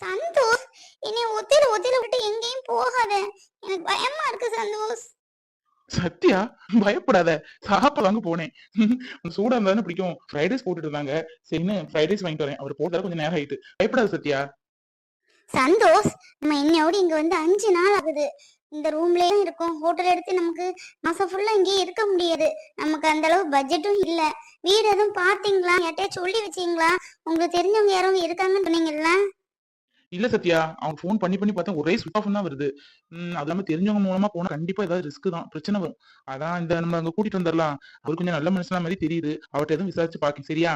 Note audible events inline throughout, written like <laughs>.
சந்தோஷ் என்னை ஒத்திர ஒத்திர விட்டு எங்கேயும் போகாத. எனக்கு பயமா இருக்கு சந்தோஷ். சத்யா பயப்படாத. சாப்பாடு வாங்க போனேன். சூடா இருந்தா பிடிக்கும். ஃப்ரைட் ரைஸ் போட்டுட்டு இருந்தாங்க. சரின்னு ஃப்ரைட் ரைஸ் வாங்கிட்டு வரேன். அவர் போட்டா கொஞ்சம் நேரம் ஆயிட்டு. பயப்படாத சத்யா. சந்தோஷ் நம்ம இன்னையோட இங்க வந்து அஞ்சு நாள் ஆகுது. இந்த ரூம்லயே இருக்கோம். ஹோட்டல் எடுத்து நமக்கு மாசம் ஃபுல்லா இங்கேயே இருக்க முடியாது. நமக்கு அந்த அளவு பட்ஜெட்டும் இல்ல. வீடு எதுவும் பாத்தீங்களா யார்ட்டையா சொல்லி வச்சீங்களா? உங்களுக்கு தெரிஞ்சவங்க யாரும் இருக்காங்கன்னு சொன்னீங்கல்ல? இல்ல சத்யா அவங்க ஃபோன் பண்ணி பண்ணி பார்த்தேன் ஒரே சுவிச் ஆஃப் தான் வருது. அது இல்லாம தெரிஞ்சவங்க மூலமா போனா கண்டிப்பா ஏதாவது ரிஸ்க் தான். பிரச்சனை வரும். அதான் இந்த நம்ம அங்க கூட்டிட்டு வந்துடலாம் அவர் கொஞ்சம் நல்ல மனுஷனா மாதிரி தெரியுது. அவர்ட்ட எதுவும் விசாரிச்சு பாக்க சரியா?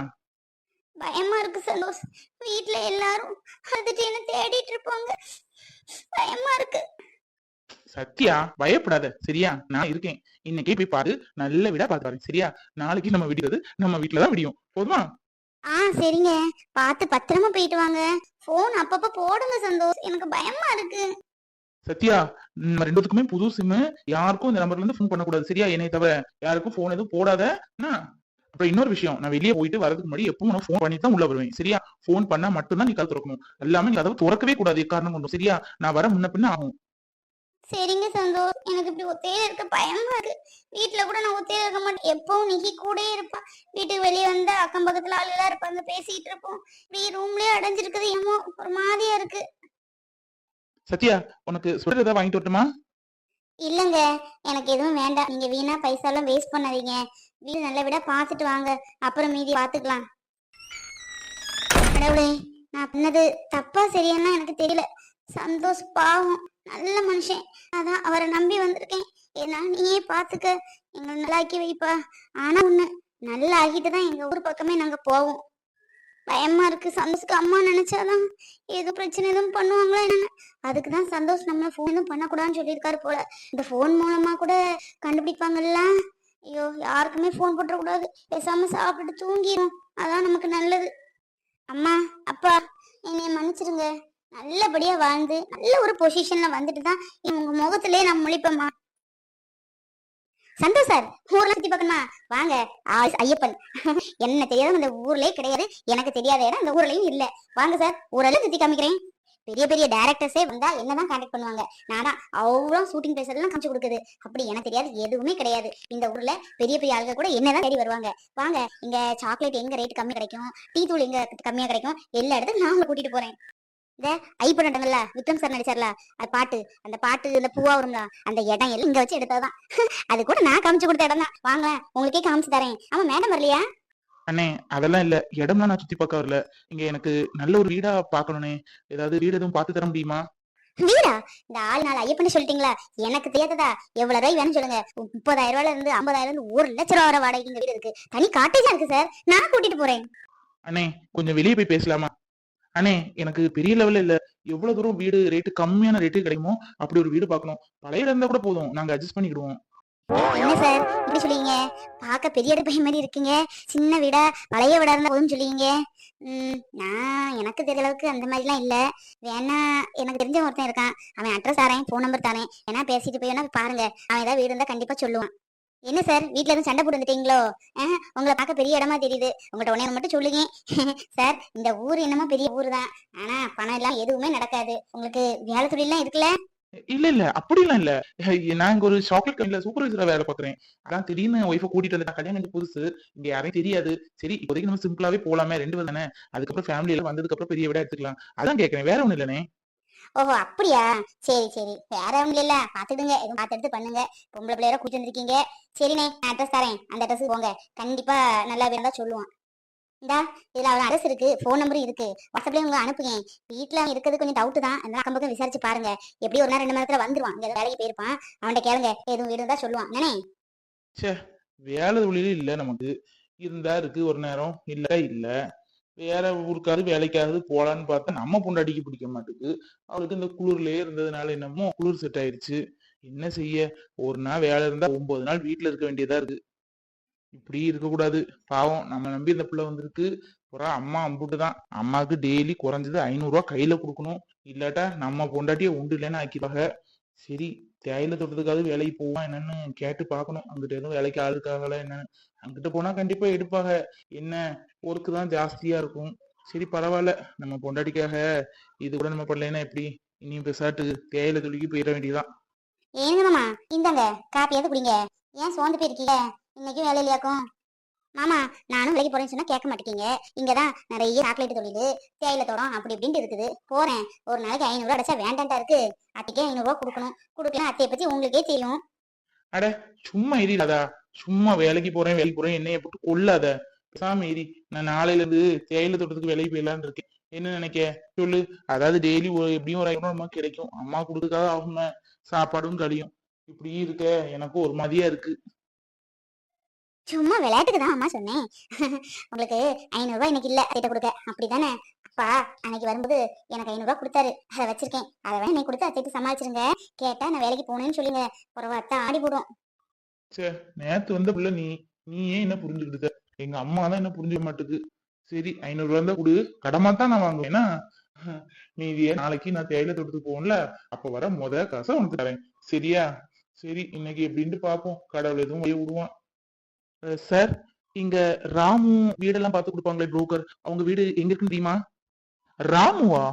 பயமா இருக்கு சந்தோஷ். வீட்ல எல்லாரும் அழுதுட்டு என்ன தேடிட்டு இருப்பாங்க. பயமா இருக்கு. சத்யா பயப்படாத சரியா? நான் இருக்கேன். இன்னைக்கே போய் பாரு நல்ல வீடா பார்த்து பாரு சரியா? நாளைக்கு நம்ம விடியறது நம்ம வீட்டுல தான் விடியும். போதுமா? ஆ சரிங்க. பார்த்து பத்திரமா போயிட்டு வாங்க. போன் அப்பப்ப போடுங்க சந்தோஷ். எனக்கு பயமா இருக்கு. சத்யா நம்ம ரெண்டுத்துக்குமே புது சிம்மு யாருக்கும் இந்த நம்பர்ல இருந்து ஃபோன் பண்ணக்கூடாது. சரியா என்னை தவிர? யாருக்கும் ஃபோன் எதுவும் போடாத. என்ன? அப்புறம் இன்னொரு விஷயம். நான் வெளியே போயிட்டு வரதுக்கு முன்னாடி எப்பவும் நான் ஃபோன் பண்ணி தான் உள்ள வருவேன். சரியா? ஃபோன் பண்ணா மட்டும்தான் நீ கதை திறக்கணும். எல்லாமே நீ கதவு திறக்கவே கூடாது. காரணம் கொண்டும். சரியா? நான் வர முன்ன பின்ன ஆகும். சரிங்க சந்தோஷ் எனக்கு இப்படி ஒத்தையில இருக்க பயமா இருக்கு. வீட்ல கூட நான் ஒத்தையில இருக்க மாட்டேன். எப்பவும் நிக்கி கூடயே இருப்பா. வீட்டுக்கு வெளியே வந்தா அக்கம் பக்கத்துல ஆள் எல்லாம் இருப்பாங்க. பேசிட்டு இருப்போம். இப்படி ரூம்லயே அடைஞ்சிருக்குது என்னமோ ஒரு மாதிரியா இருக்கு. சத்யா உனக்கு ஸ்வெட்டர் ஏதாவது வாங்கிட்டு வரட்டுமா? இல்லங்க. எனக்கு எதுவும் வேண்டாம். நீங்க வீணா பைசா எல்லாம் வேஸ்ட் பண்ணாதீங்க. வீடு நல்ல விட பார்த்துட்டு வாங்க. அப்புறம் மீதி பார்த்துக்கலாம் கடவுளே நான் பண்ணது தப்பா சரியானா எனக்கு தெரியல. சந்தோஷ் பாவம் நல்ல மனுஷன். அதான் அவரை நம்பி வந்திருக்கேன். ஏன்னா நீயே பார்த்துக்க எங்களை நல்லாக்கி வைப்பா. ஆனா ஒண்ணு நல்லா ஆகிட்டு தான் எங்க ஊர் பக்கமே நாங்க போவோம். பயமா இருக்கு. சந்தோஷ்க்கு அம்மா நினைச்சாதான் ஏதோ பிரச்சனை எதுவும் பண்ணுவாங்களா என்னன்னு. அதுக்கு தான் சந்தோஷ் நம்மள ஃபோன் எதுவும் பண்ணக்கூடாதுன்னு சொல்லியிருக்காரு போல. இந்த ஃபோன் மூலமா கூட கண்டுபிடிப்பாங்கல்ல? ஐயோ யாருக்குமே ஃபோன் போட்டுறக்கூடாது பேசாம சாப்பிட்டு தூங்கிடும் அதான் நமக்கு நல்லது. அம்மா அப்பா என்னைய மன்னிச்சிருங்க. நல்லபடியா வாழ்ந்து நல்ல ஒரு பொசிஷன்ல வந்துட்டு தான் உங்க முகத்திலே நான் முழிப்பேம்மா. சந்தோஷ் சார் ஊர்ல சுத்தி பார்க்கணுமா? வாங்க ஐயப்பன். <laughs> என்ன தெரியாத அந்த ஊர்லயே கிடையாது. எனக்கு தெரியாத இடம் அந்த ஊர்லயும் இல்ல. வாங்க சார் ஊரெல்லாம் சுத்தி காமிக்கிறேன். பெரிய பெரிய டேரக்டர்ஸே வந்தா என்னதான் கான்டாக்ட் பண்ணுவாங்க? நானா அவ்வளோ ஷூட்டிங் பிளேஸ் எல்லாம் காமிச்சு கொடுக்குது. அப்படி எனக்கு தெரியாது எதுவுமே கிடையாது. இந்த ஊர்ல பெரிய பெரிய ஆளுங்க கூட என்னதான் தேடி வருவாங்க. வாங்க இங்க சாக்லேட் எங்க ரேட் கம்மி கிடைக்கும்? டீ தூள் எங்க கம்மியா கிடைக்கும்? எல்லா இடத்துக்கும் நான் உங்களை கூட்டிட்டு போறேன். இந்த ஐ பண்ணட்டங்கல்ல விக்ரம் சார் நடிச்சார்ல அது பாட்டு அந்த பாட்டு இந்த பூவா வரும்ல அந்த இடம் எல்லாம் இங்க வச்சு எடுத்ததுதான். <laughs> அது கூட நான் காமிச்சு கொடுத்த இடம் தான். வாங்க உங்களுக்கே காமிச்சு தரேன். ஆமா மேடம் வரலையா? அண்ணே அதெல்லாம் இல்ல. இடம்லாம் நான் சுத்தி பார்க்க வரல. இங்க எனக்கு நல்ல ஒரு வீடா பார்க்கணும்னே. ஏதாவது வீடு எதுவும் பார்த்து தர முடியுமா? வீடா? இந்த ஆள் நாள் ஐயப்பன்னு சொல்லிட்டீங்களா? எனக்கு தெரியாததா? எவ்வளவு ரூபாய் வேணும் சொல்லுங்க. முப்பதாயிரம் ரூபாயில இருந்து ஐம்பதாயிரம் இருந்து ஒரு லட்ச ரூபா வர வாடகை இங்க வீடு இருக்கு. தனி காட்டேஜா இருக்கு சார் நான் கூட்டிட்டு போறேன். அண்ணே கொஞ்சம் வெளியே போய் பேசலாமா? அண்ணே எனக்கு பெரிய லெவல்ல இல்ல. எவ்வளவு தூரம் வீடு ரேட்டு கம்மியான ரேட்டு கிடைக்குமோ அப்படி ஒரு வீடு பார்க்கணும். பழைய இடம் இருந்தா கூட போதும். நாங்க அட்ஜஸ்ட் பண்ணிக்கிடுவோம். என்ன சார் இப்படி சொல்லுவீங்க பார்க்க பெரிய இடத்து பையன் மாதிரி இருக்கீங்க. சின்ன வீடா பழைய வீடா இருந்தா போதும் சொல்லுவீங்க ம், நான் எனக்கு தெரிஞ்ச அளவுக்கு அந்த மாதிரிலாம் இல்ல. வேணா எனக்கு தெரிஞ்ச ஒருத்தன் இருக்கான். அவன் அட்ரஸ் தரேன் ஃபோன் நம்பர் தரேன். வேணா பேசிட்டு போய் வேணா பாருங்க. அவன் ஏதாவது வீடு இருந்தா கண்டிப்பா சொல்லுவான். என்ன சார் வீட்ல இருந்து சண்டை போட்டு வந்துட்டீங்களோ? ஆஹ், உங்களை பார்க்க பெரிய இடமா தெரியுது. உங்கள்கிட்ட உடனே மட்டும் சொல்லுங்க. <laughs> சார் இந்த ஊர் என்னமோ பெரிய ஊர் தான் ஆனா பணம் எல்லாம் எதுவுமே நடக்காது. உங்களுக்கு வேலை தொழிலாம் இருக்குல்ல? இல்ல இல்ல. அப்படிலாம் இல்ல. நான் இங்க ஒரு சாக்லேட் கம்பெனில சூப்பர்வைசரா வேலை பாக்குறேன் அதான் திடீர்னு ஒய்ஃப கூட்டிட்டு வந்து கல்யாணம் எனக்கு புதுசு. இங்க யாரையும் தெரியாது. சரி இப்போதைக்கு நம்ம சிம்பிளாவே போலாமே. ரெண்டு பேர் தானே. அதுக்கப்புறம் ஃபேமிலியில வந்ததுக்கு அப்புறம் பெரிய விட எடுத்துக்கலாம். அதான் கேக்குறேன். வேற ஒண்ணு இல்லனே ஓஹோ அப்படியா? சரி சரி. வேற ஒன்றும் இல்ல பாத்துடுங்க எதுவும் பாத்து எடுத்து பண்ணுங்க. பொம்பளை பிள்ளையர கூட்டி வந்திருக்கீங்க. சரிண்ணே நான் அட்ரஸ் தரேன். அந்த அட்ரஸுக்கு போங்க. கண்டிப்பா நல்லா இருந்தா சொல்லுவான். இந்தா இதுல அவன் அட்ரஸ் இருக்கு. ஃபோன் நம்பரும் இருக்கு. வாட்ஸ்அப்லயும் உங்க அனுப்புங்க வீட்டுல இருக்கிறது கொஞ்சம் டவுட் தான். அந்த அக்கம் பக்கம் விசாரிச்சு பாருங்க. எப்படி ஒரு நேரம் ரெண்டு மணி நேரத்துல வந்துருவான். இங்க வேலைக்கு போயிருப்பான். அவன்கிட்ட கேளுங்க. எதுவும் வீடு தான் சொல்லுவான். நானே வேலை தொழிலும் இல்ல நமக்கு. இருந்தா இருக்கு. ஒரு நேரம் இல்ல இல்ல. வேற ஊருக்காவது வேலைக்காவது போலான்னு பார்த்தா நம்ம பொண்டாட்டிக்கு பிடிக்க மாட்டேங்குது அவளுக்கு இந்த குளிர்லயே இருந்ததுனால என்னமோ குளிர் செட் ஆயிருச்சு. என்ன செய்ய? ஒரு நாள் வேலை இருந்தா ஒன்பது நாள் வீட்டுல இருக்க வேண்டியதா இருக்கு. இப்படி இருக்க கூடாது. பாவம் நம்ம நம்பி இந்த பிள்ளை வந்திருக்கு. அப்புறம் அம்மா அம்புட்டு தான் அம்மாவுக்கு டெய்லி குறைஞ்சது ஐநூறுரூவா கையில கொடுக்கணும். இல்லாட்டா நம்ம பொண்டாட்டியே உண்டு இல்லைன்னு ஆக்கிப்பாங்க சரி தேயிலை தோட்டத்துக்காவது வேலைக்கு போவான் என்னன்னு கேட்டு பார்க்கணும். அங்கிட்ட எதுவும் வேலைக்கு ஆள் இருக்காங்களா என்னன்னு அங்கிட்ட போனா கண்டிப்பா எடுப்பாங்க. என்ன? ஒர்க்கு தான் ஜாஸ்தியா இருக்கும். சரி பரவாயில்ல. நம்ம பொண்டாட்டிக்காக இது கூட நம்ம பண்ணலைன்னா எப்படி? இனியும் பெசாட்டு தேயிலை துளிக்கு போயிட வேண்டியதான் ஏங்கம்மா இந்தாங்க காப்பியாவது குடிங்க. ஏன் சோர்ந்து போயிருக்கீங்க? இன்னைக்கும் வேலை இல்லையாக்கும்? மாமா நானும் வேலைக்கு போறேன்னு சொன்னா கேட்க மாட்டேங்க இங்கதான் நிறைய சாக்லேட் தொழில் தேயிலை தோட்டம் அப்படி இப்படின்ட்டு இருக்குது. போறேன். ஒரு நாளைக்கு ஐநூறுரூவா அடைச்சா வேண்டாண்டா இருக்கு. அத்தைக்கே ஐநூறுரூவா கொடுக்கணும். கொடுக்கலாம் அத்தையை பத்தி உங்களுக்கே தெரியும். சும்மா எரியாதா சும்மா வேலைக்கு போறேன் வேலைக்கு போறேன் என்னைய போட்டு கொள்ளாத பேசாம எரி நான் நாளையில இருந்து தேயிலை தோட்டத்துக்கு வேலைக்கு போயிடலான்னு இருக்கேன். என்ன நினைக்க? சொல்லு. அதாவது டெய்லி எப்படியும் ஒரு ஐநூறு அம்மா கிடைக்கும். அம்மா கொடுத்துக்காக ஆகுமே. சாப்பாடும் கழியும் இப்படி இருக்க. எனக்கும் ஒரு மாதிரியா இருக்கு. சும்மா விளையாட்டுக்கு தான் அம்மா சொன்னேன். உங்களுக்கு ஐநூறுரூவா இன்னைக்கு இல்ல கிட்ட கொடுக்க. அப்படிதானே? அப்பா அன்னைக்கு வரும்போது எனக்கு ஐநூறுரூவா கொடுத்தாரு. அதை வச்சிருக்கேன். அதை வேணா நீ கொடுத்து அத்தைக்கு சமாளிச்சிருங்க. கேட்டா நான் வேலைக்கு போனேன்னு சொல்லுங்க. பிறகு ஆடி போடும். சே நேத்து வந்த புள்ள நீ நீ ஏன் என்ன புரிஞ்சுக்கிட்டு எங்க அம்மா தான் என்ன புரிஞ்சுக்க மாட்டேக்கு. சரி ஐநூறு இருந்தா கொடு. கடமா தான் நான் வாங்குவேன். நீ மீதியே நாளைக்கு நான் தேயிலை தொடுத்து போகணும்ல? அப்ப வர முத காசை உனக்கு தரேன். சரியா? சரி இன்னைக்கு எப்படின்ட்டு பாப்போம் கடவுள் எதுவும் வழி விடுவான். சார் இங்க ராமு வீடெல்லாம் பார்த்து கொடுப்பாங்களே புரோக்கர் அவங்க வீடு எங்க இருக்குன்னு தெரியுமா? ராமுவா?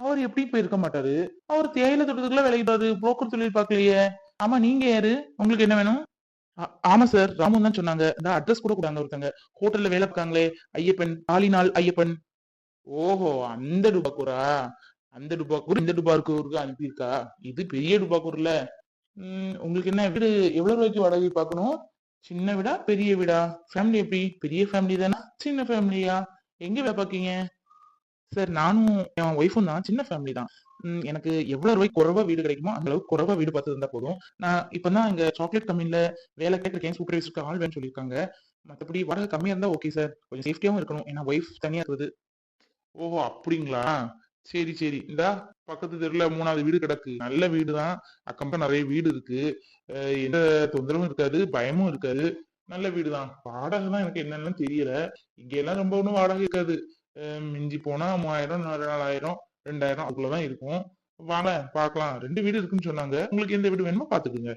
அவர் எப்படி போய் இருக்க மாட்டாரு. அவர் தேயிலை தோட்டத்துக்குள்ள விளையாடுறாரு புரோக்கர் தொழில் பார்க்கலையே. ஆமா நீங்க யாரு? உங்களுக்கு என்ன வேணும்? ஆமா சார் ராமு தான் சொன்னாங்க. இந்த அட்ரஸ் கூட கூடாங்க ஒருத்தங்க. ஹோட்டல்ல வேலை பார்க்காங்களே ஐயப்பன் ஆலிநாள் ஐயப்பன். ஓஹோ அந்த டுபாக்கூரா? அந்த டுபாக்கூர் இந்த டுபாக்கூருக்கு அனுப்பியிருக்கா? இது பெரிய டுபாக்கூர்ல. உம் உங்களுக்கு என்ன வீடு எவ்வளவு ரூபாய்க்கு வாடகை பார்க்கணும்? சின்ன வீடா பெரிய வீடா? ஃபேமிலி எப்படி? பெரிய ஃபேமிலி தானா? சின்ன ஃபேமிலியா எங்க வேலை பார்க்கீங்க? சார் நானும் என் ஒய்ஃபும் தான் சின்ன ஃபேமிலி தான். எனக்கு எவ்வளவு ரூபாய் குறைவா வீடு கிடைக்குமோ அந்த அளவுக்கு குறைவா வீடு பார்த்து இருந்தா போதும். நான் இப்போ தான் இங்க சாக்லேட் கம்பெனில வேலை கேட்டிருக்கேன் சூப்பர்வைசருக்கு ஆள் வேணும் சொல்லியிருக்காங்க. மற்றபடி வாடகை கம்மியா இருந்தா ஓகே சார் கொஞ்சம் சேஃப்டியாவும் இருக்கணும். ஏன்னா ஒய்ஃப் தனியா இருக்குது ஓஹோ அப்படிங்களா? சரி சரி. இந்தா பக்கத்து தெருல மூணாவது வீடு கிடக்கு. நல்ல வீடு தான் அக்கம் நிறைய வீடு இருக்கு. எந்த தொந்தரவும் இருக்காது. பயமும் இருக்காது. நல்ல வீடு தான் வாடகை தான் எனக்கு என்னன்னு தெரியல. இங்க எல்லாம் ரொம்ப ஒன்றும் வாடகை இருக்காது. மிஞ்சி போனா மூவாயிரம் நாலாயிரம் ரெண்டாயிரம் அதுக்குள்ளதான் இருக்கும். வாங்க பாக்கலாம் ரெண்டு வீடு இருக்குன்னு சொன்னாங்க. உங்களுக்கு எந்த வீடு வேணுமோ பாத்துக்குங்க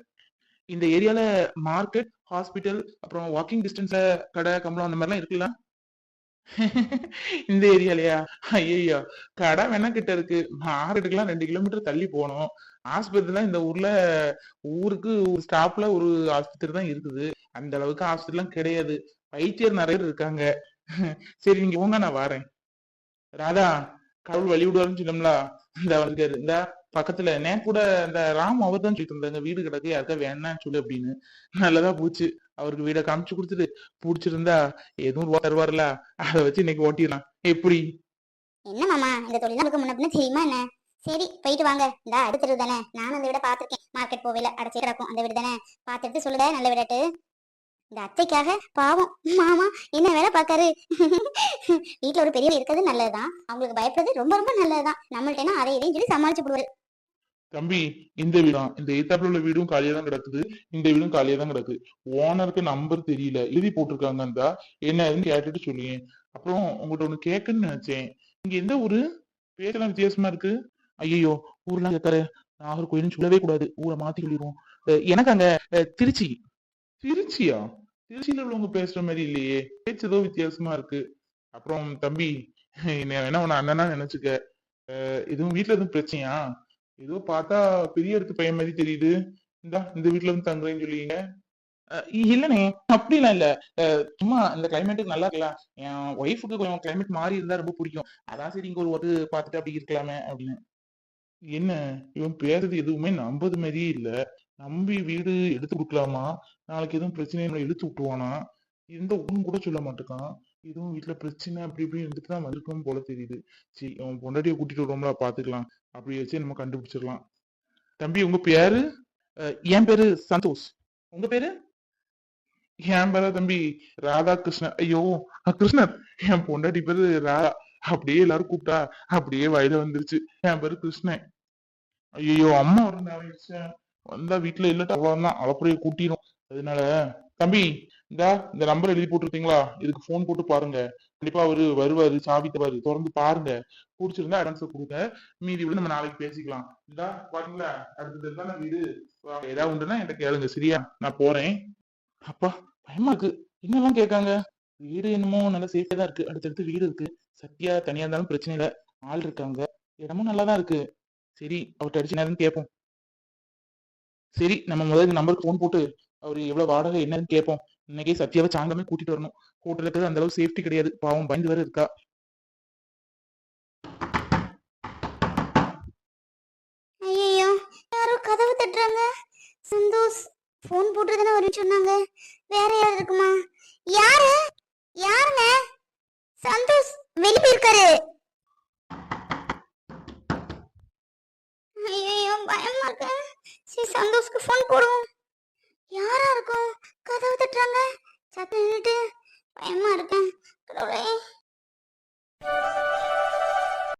இந்த ஏரியால மார்க்கெட் ஹாஸ்பிட்டல் அப்புறம் வாக்கிங் டிஸ்டன்ஸ்ல கடை கம்பளம் அந்த மாதிரிலாம் இருக்குல்ல? <laughs> இந்த ஏரியாலயா? ஐயோ கடை வேணா கிட்ட இருக்கு. மார்க்கெட்டுக்கெல்லாம் ரெண்டு கிலோமீட்டர் தள்ளி போனோம் ஆஸ்பத்திரிலாம் இந்த ஊர்ல ஊருக்கு ஒரு ஸ்டாப்ல ஒரு ஆஸ்பத்திரி தான் இருக்குது. அந்த அளவுக்கு ஆஸ்பத்திரிலாம் கிடையாது. வைத்தியர் நிறைய பேர் இருக்காங்க. <laughs> சரி நீங்க போங்க நான் வரேன். ராதா கடவுள் வழி விடுவாருன்னு சொன்னோம்ல. இந்த இருக்காரு இந்த பக்கத்துல. நேன் கூட இந்த ராம் அவர் தான் சொல்லிட்டு இருந்தாங்க வீடு கிடக்கு யாருக்கா வேணாம்னு சொல்லு அப்படின்னு. நல்லதா போச்சு. அவருக்கு வீட காமிச்சு கொடுத்துட்டு பிடிச்சிருந்தா எதுவும் ரூபா தருவார்ல அதை வச்சு இன்னைக்கு ஓட்டிடலாம். எப்படி? என்ன மாமா இந்த தொழில் நமக்கு முன்ன தெரியுமா என்ன? சரி போயிட்டு வாங்க. இந்த அடுத்தது தானே. நானும் அந்த வீட பாத்திருக்கேன் மார்க்கெட் போவேல அடைச்சே கிடக்கும். அந்த வீடு தானே? பாத்துட்டு சொல்லுட நல்ல விடட்டு. இந்த அத்தைக்காக பாவம். மாமா என்ன வேலை பாக்காரு வீட்டுல ஒரு பெரியவர் இருக்கிறது நல்லதுதான். அவங்களுக்கு பயப்படுறது ரொம்ப ரொம்ப நல்லதுதான். நம்மள்ட்டனா அதை இதையும் சொல்லி சமாளிச்சு விடுவாரு தம்பி இந்த வீடா? இந்த எய்தாப்புல உள்ள வீடும் காலியா தான் கிடக்குது. இந்த வீடும் காலியா தான் கிடக்குது ஓனருக்கு நம்பர் தெரியல. எழுதி போட்டிருக்காங்கந்தா என்ன ஏதுன்னு கேட்டுட்டு சொல்லுங்க. அப்புறம் உங்கள்ட்ட ஒண்ணு கேட்கணும்னு நினைச்சேன். இங்க எந்த ஊரு? பேரெல்லாம் வித்தியாசமா இருக்கு. ஐயோ ஊர்லாம் கேட்கற நாகர்கோயில்னு சொல்லவே கூடாது. ஊரை மாத்தி சொல்லிடுவோம். எனக்கு அங்க திருச்சி. திருச்சியா? திருச்சியில உள்ளவங்க பேசுற மாதிரி இல்லையே. பேச்சு ஏதோ வித்தியாசமா இருக்கு. அப்புறம் தம்பி என்ன வேணா உன்னை அண்ணனா நினைச்சுக்க. அஹ், எதுவும் வீட்டுல எதுவும் பிரச்சனையா? ஏதோ பார்த்தா பெரிய இடத்து பையன் மாதிரி தெரியுது. இந்தா இந்த வீட்டுல இருந்து தங்குறேன்னு சொல்லுவீங்க இல்லனே அப்படிலாம் இல்ல. அஹ் சும்மா இந்த கிளைமேட்டுக்கு நல்லா இருக்கலாம். என் ஒய்ஃபுக்கு கொஞ்சம் கிளைமேட் மாறி இருந்தா ரொம்ப பிடிக்கும். அதான் சரி இங்க ஒரு ஒரு பார்த்துட்டு அப்படி இருக்கலாமே அப்படின்னு. என்ன? இவன் பேசுறது எதுவுமே நம்பது மாதிரியே இல்ல. நம்பி வீடு எடுத்து கொடுக்கலாமா? நாளைக்கு எதுவும் பிரச்சனை எடுத்து விட்டுவானா எந்த ஒண்ணும் கூட சொல்ல மாட்டேக்கான். எதுவும் வீட்டுல பிரச்சனை அப்படி இப்படி இருந்துட்டு தான் வந்திருக்கும் போல தெரியுது. சரி அவன் பொண்டாட்டியை கூட்டிட்டு வரோம்ல பாத்துக்கலாம் அப்படி வச்சு நம்ம கண்டுபிடிச்சிடலாம். தம்பி உங்க பேரு? என் பேரு சந்தோஷ். உங்க பேரு? என் பேரா தம்பி? ராதாகிருஷ்ணன் ஐயோ கிருஷ்ணர். என் பொண்டாட்டி பேரு ராதா. அப்படியே எல்லாரும் கூப்பிட்டா அப்படியே வயல வந்துருச்சு. என் பேரு கிருஷ்ணன். ஐயோ அம்மா ஒரு நேரம் வந்தா வீட்டுல இல்லட்டா அவ்வளவுதான் அவப்படியே கூட்டிடும் அதனால தம்பி இந்தா இந்த நம்பர் எழுதி போட்டிருக்கீங்களா இதுக்கு போன் போட்டு பாருங்க. கண்டிப்பா அவரு வருவாரு சாவி தருவாரு. திறந்து பாருங்க. பிடிச்சிருந்தா அட்வான்ஸ் கொடுங்க. மீதி விட நம்ம நாளைக்கு பேசிக்கலாம். இந்தா பாருங்களா அடுத்தது தானே வீடு? ஏதாவது உண்டுன்னா என்கிட்ட கேளுங்க. சரியா? நான் போறேன். அப்பா பயமா இருக்கு. என்னெல்லாம் கேட்காங்க? வீடு என்னமோ நல்லா சேஃபா தான் இருக்கு. அடுத்தடுத்து வீடு இருக்கு. சத்யா தனியா இருந்தாலும் பிரச்சனை இல்ல. ஆள் இருக்காங்க. இடமும் நல்லா தான் இருக்கு. சரி அவர்கிட்ட அடிச்சு நேரம் கேட்போம் சரி நம்ம முதல்ல நம்பருக்கு ஃபோன் போட்டு அவர் எவ்வளவு வாடகை என்னன்னு கேட்போம் இன்னைக்கே சத்யாவை சாயந்தரமே கூட்டிட்டு வரணும். ஹோட்டல் இருக்கிறது அந்த அளவு சேஃப்டி கிடையாது. பாவம் பயந்து வேற இருக்கா? ஐயோ யாரோ கதவு தட்டுறாங்க. சந்தோஷ் ஃபோன் போட்டு தானே வரும்னு சொன்னாங்க. வேற யார் இருக்குமா?